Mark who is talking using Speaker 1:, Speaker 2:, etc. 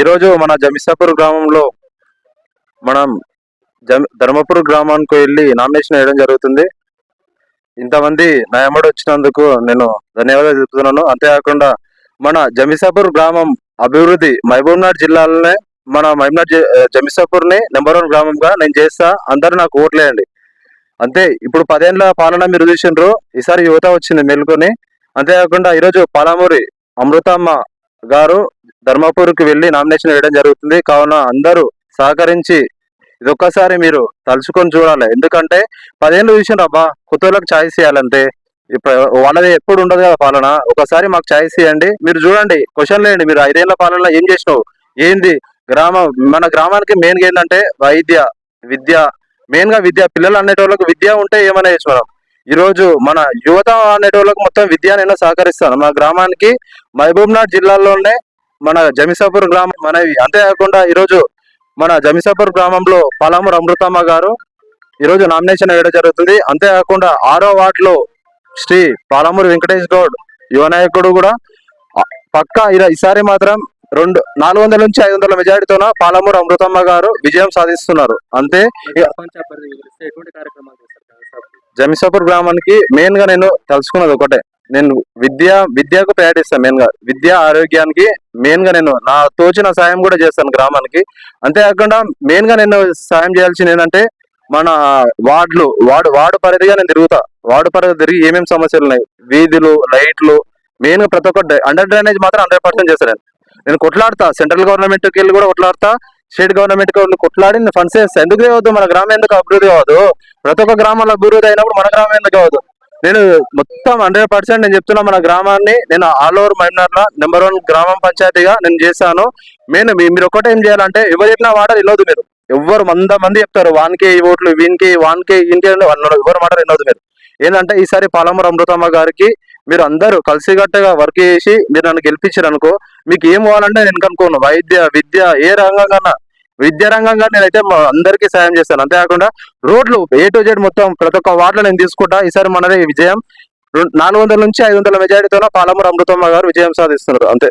Speaker 1: ఈరోజు మన జమిసాపూర్ గ్రామంలో మనం ధర్మపూర్ గ్రామానికి వెళ్ళి నామినేషన్ వేయడం జరుగుతుంది. ఇంతమంది నా వచ్చినందుకు నేను ధన్యవాదాలు చెప్తున్నాను అంతేకాకుండా మన జమిసాపూర్ గ్రామం అభివృద్ధి మహబూబ్నాథ్ జిల్లాలోనే మన మహబూబ్నాథ్ జమిసాపూర్ని నెంబర్ వన్ గ్రామంగా నేను చేస్తా. అందరు నాకు ఓట్లేయండి అంతే ఇప్పుడు పదేళ్ళ పాలన మీరు చూసిండ్రు. ఈసారి యువత వచ్చింది మేల్కొని. అంతేకాకుండా ఈరోజు పాలమూరి అమృతమ్మ గారు ధర్మపూర్కి వెళ్ళి నామినేషన్ వేయడం జరుగుతుంది. కావున అందరూ సహకరించి ఇదొక్కసారి మీరు తలుచుకొని చూడాలి. ఎందుకంటే పదేళ్ళు చూసిన అబ్బా కొత్తలకు ఛాయిస్ ఇవ్వాలంటే ఇప్పుడు వాళ్ళది ఎప్పుడు ఉండదు కదా పాలన. ఒకసారి మాకు ఛాయిస్ ఇవ్వండి మీరు చూడండి క్వశ్చన్ లేండి మీరు ఐదేళ్ళ పాలన ఏం చేసినావు? ఏంది? గ్రామం మన గ్రామానికి మెయిన్ ఏంటంటే వైద్య విద్య. మెయిన్గా విద్య. పిల్లలు అనేటోళ్ళకి విద్య ఉంటే ఏమైనా చేసి మనం. మన యువత అనేటోళ్ళకి మొత్తం విద్య నేను సహకరిస్తాను మన గ్రామానికి మహబూబ్నాథ్ జిల్లాలోనే మన జమిసాపూర్ గ్రామం మనవి అంతేకాకుండా ఈరోజు మన జమిసాపూర్ గ్రామంలో పలామూరు అమృతమ్మ గారు ఈరోజు నామినేషన్ వేయడం జరుగుతుంది అంతేకాకుండా ఆరో వార్డులో శ్రీ పాలమూరు వెంకటేష్ గౌడ్ యువ నాయకుడు కూడా పక్కా ఈసారి మాత్రం రెండు నాలుగు వందల నుంచి ఐదు వందల మెజారిటీతోన పాలమూరు అమృతమ్మ గారు విజయం సాధిస్తున్నారు అంతే? జమిసాపూర్ గ్రామానికి మెయిన్గా నేను తెలుసుకున్నది ఒకటే నేను విద్య విద్యకు ప్రయాటిస్తాను మెయిన్గా. విద్య ఆరోగ్యానికి మెయిన్గా నేను నా తోచిన సాయం కూడా చేస్తాను గ్రామానికి. అంతేకాకుండా మెయిన్గా నేను సాయం చేయాల్సింది ఏంటంటే మన వార్డులు వార్డు వార్డు పరిధిగా నేను తిరుగుతా. వార్డు పరిధి తిరిగి ఏమేమి సమస్యలు ఉన్నాయి? వీధులు లైట్లు మెయిన్గా ప్రతి ఒక్క అండర్ డ్రైనేజ్ మాత్రం హండ్రెడ్ పర్సెంట్ చేస్తాను నేను. కొట్లాడతా. సెంట్రల్ గవర్నమెంట్కి వెళ్ళి కూడా కొట్లాడతా. స్టేట్ గవర్నమెంట్కి కొట్లాడి నేను ఫండ్స్ చేస్తాను ఎందుకు కావద్దు మన గ్రామం ఎందుకు అభివృద్ధి కావద్దు ప్రతి ఒక్క గ్రామంలో అభివృద్ధి అయినప్పుడు మన గ్రామం ఎందుకు కావద్దు? నేను మొత్తం హండ్రెడ్ పర్సెంట్ నేను చెప్తున్నా మన గ్రామాన్ని. నేను ఆల్ ఓవర్ మైనార్ల నెంబర్ వన్ గ్రామం పంచాయతీగా నేను చేశాను. నేను మీ- మీరు ఒకటే ఏం చేయాలంటే ఎవరు చెప్పినా వాడాలి వెళ్ళొద్దు మీరు. ఎవ్వరు వంద మంది చెప్తారు వానికి ఈ ఓట్లు వీనికి వానికి ఇంటి ఎవరు మాట వినొద్దు మీరు. ఏంటంటే ఈసారి పాలమూరు అమృతమ్మ గారికి మీరు అందరూ కలిసికట్టుగా వర్క్ చేసి మీరు నన్ను గెలిపించారు అనుకో మీకు ఏం కావాలంటే నేను కనుకోను వైద్య విద్య ఏ రంగంగా కన్నా రంగంగా నేనైతే అందరికీ సాయం చేస్తాను. అంతేకాకుండా రోడ్లు ఏ టు జెడ్ మొత్తం ప్రతి ఒక్క వార్డులో నేను తీసుకుంటా. ఈసారి మనదే విజయం. నాలుగు వందల నుంచి ఐదు వందల మెజారిటీతో పాలమూరు అమృతమ్మ గారు విజయం సాధిస్తున్నారు. అంతే.